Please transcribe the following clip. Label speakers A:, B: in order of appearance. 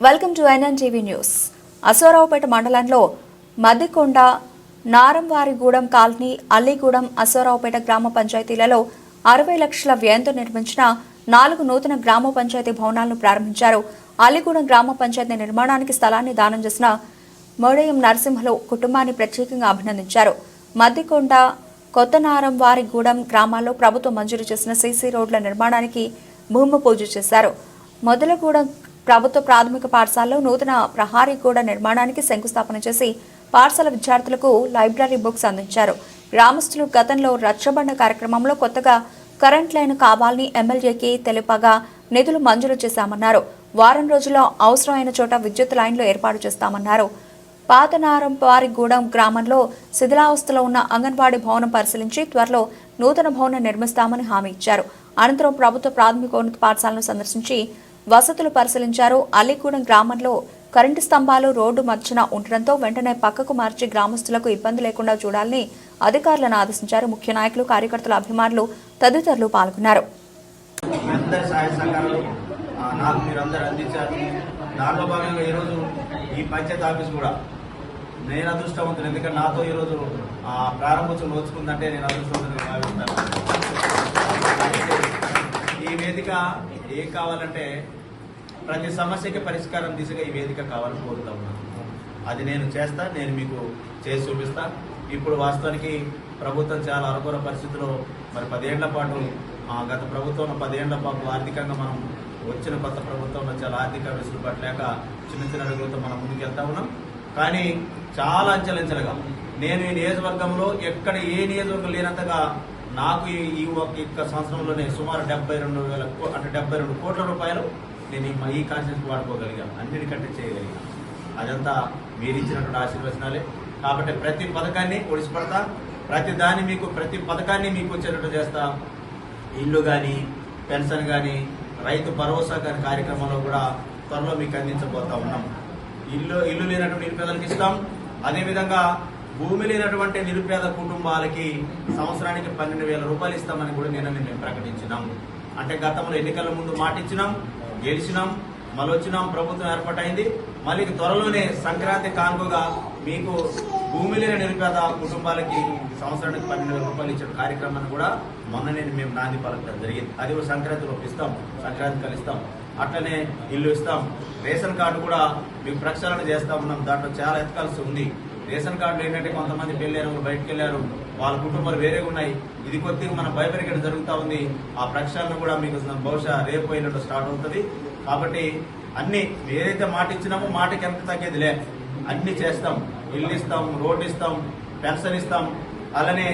A: Welcome to NN TV news. Aswaraopeta మండలంలో Maddikonda Naramvarigudem colony Alligudem Asoraopeta గ్రామ పంచాయతీలలో అరవై లక్షల వ్యయంతో నిర్మించిన నాలుగు నూతన గ్రామ పంచాయతీ భవనాలను ప్రారంభించారు. అల్లిగూడెం గ్రామ పంచాయతీ నిర్మాణానికి స్థలాన్ని దానం చేసిన మోడయం నరసింహలు కుటుంబాన్ని ప్రత్యేకంగా అభినందించారు. మద్దికొండ కొత్త నారంవారిగూడెం గ్రామాల్లో ప్రభుత్వం మంజూరు చేసిన సీసీ రోడ్ల నిర్మాణానికి భూమి పూజ చేశారు. మొదలగూడెం ప్రభుత్వ ప్రాథమిక పాఠశాలలో నూతన ప్రహారీ గోడ నిర్మాణానికి శంకుస్థాపన చేసి పాఠశాల విద్యార్థులకు లైబ్రరీ బుక్స్ అందించారు. గ్రామస్తులు గతంలో రచ్చబండ కార్యక్రమంలో కొత్తగా కరెంట్ లైన్ కావాలని ఎమ్మెల్యేకి తెలిపగా నిధులు మంజూరు చేశామన్నారు. వారం రోజుల్లో అవసరమైన చోట విద్యుత్ లైన్లు ఏర్పాటు చేస్తామన్నారు. పాతనారంపారిగూడెం గ్రామంలో శిథిలావస్థలో ఉన్న అంగన్వాడీ భవనం పరిశీలించి త్వరలో నూతన భవనం నిర్మిస్తామని హామీ ఇచ్చారు. అనంతరం ప్రభుత్వ ప్రాథమికోన్నత పాఠశాలను సందర్శించి వసతులు పరిశీలించారు. అల్లిగూడెం గ్రామంలో కరెంటు స్తంభాలు రోడ్డు మధ్యన ఉండడంతో వెంటనే పక్కకు మార్చి గ్రామస్తులకు ఇబ్బంది లేకుండా చూడాలని అధికారులను ఆదేశించారు. ముఖ్య నాయకులు కార్యకర్తల అభిమానులు తదితరులు పాల్గొన్నారు.
B: దాంట్లో భాగంగా ఈరోజు ఈ పంచాయతీ ఆఫీస్ కూడా నేను అదృష్టవంతులు ఎందుకంటే నాతో ఈరోజు ప్రారంభోత్సవం నోచుకుందంటే నేను అదృష్టవంతులు భావిస్తాను. ఈ వేదిక ఏం కావాలంటే ప్రతి సమస్యకి పరిష్కారం దిశగా ఈ వేదిక కావాలని కోరుతా ఉన్నాను అది నేను చేస్తా నేను మీకు చేసి చూపిస్తా. ఇప్పుడు వాస్తవానికి ప్రభుత్వం చాలా అనుకూల పరిస్థితిలో మరి పదేళ్ళ పాటు గత ప్రభుత్వం పదేళ్ళ పాటు ఆర్థికంగా మనం వచ్చిన కొత్త ప్రభుత్వంలో చాలా ఆర్థిక వెసులుబాటు లేక చిన్న చిన్న అడుగులతో మనం ముందుకు వెళ్తా ఉన్నాం. కానీ చాలా అంచెలంచెలుగా నేను ఈ నియోజకవర్గంలో ఎక్కడ ఏ నియోజకవర్గం లేనంతగా నాకు ఈ- ఈ ఒక సంవత్సరంలోనే సుమారు డెబ్బై రెండు వేల అంటే డెబ్బై రెండు కోట్ల రూపాయలు నేను ఈ- ఈ వాడుకోగలిగాను. అన్నిటికంటే చేయగలిగాను. అదంతా మీరు ఇచ్చినటువంటి ఆశీర్వచనాలే. కాబట్టి ప్రతి పథకాన్ని ఒడిసిపడతా ప్రతి దాన్ని మీకు ప్రతి పథకాన్ని మీకు వచ్చేటట్టు చేస్తా. ఇల్లు కానీ పెన్షన్ కానీ రైతు భరోసా కానీ కార్యక్రమంలో కూడా త్వరలో మీకు అందించబోతా ఉన్నాం. ఇల్లు ఇల్లు లేనటువంటి నిరుపేదలకు ఇస్తాం. అదేవిధంగా భూమి లేనటువంటి నిరుపేద కుటుంబాలకి సంవత్సరానికి పన్నెండు వేల రూపాయలు ఇస్తామని కూడా నిన్న మేము ప్రకటించినాం. అంటే గతంలో ఎన్నికల ముందు మాటిచ్చినాం గెలిచినాం మళ్ళీ వచ్చినాం ప్రభుత్వం ఏర్పాటైంది. మళ్ళీ త్వరలోనే సంక్రాంతి కానుకగా మీకు భూమి లేని నిరుపేద కుటుంబాలకి సంవత్సరానికి పన్నెండు వేల రూపాయలు ఇచ్చిన కార్యక్రమాన్ని కూడా మొన్ననే మేము నాంది పలకడం జరిగింది. అది కూడా సంక్రాంతి ఇస్తాం సంక్రాంతి కలుస్తాం అట్లనే ఇల్లు ఇస్తాం. రేషన్ కార్డు కూడా మీకు ప్రక్షాళన చేస్తా ఉన్నాం. దాంట్లో చాలా ఎత్తుకాల్సి ఉంది. రేషన్ కార్డులు ఏంటంటే కొంతమంది పెళ్ళారు బయటకు వెళ్ళారు వాళ్ళ కుటుంబాలు వేరేగా ఉన్నాయి. ఇది కొద్దిగా మన భయపెరిగేట జరుగుతూ ఉంది. ఆ ప్రక్షాళన కూడా మీకు బహుశా రేపు అయినట్టు స్టార్ట్ అవుతుంది. కాబట్టి అన్ని ఏదైతే మాట ఇచ్చినామో మాటకి ఎంత తగ్గేది లే అన్ని చేస్తాం. ఇల్లు ఇస్తాం రోడ్డు ఇస్తాం పెన్షన్ ఇస్తాం. అలానే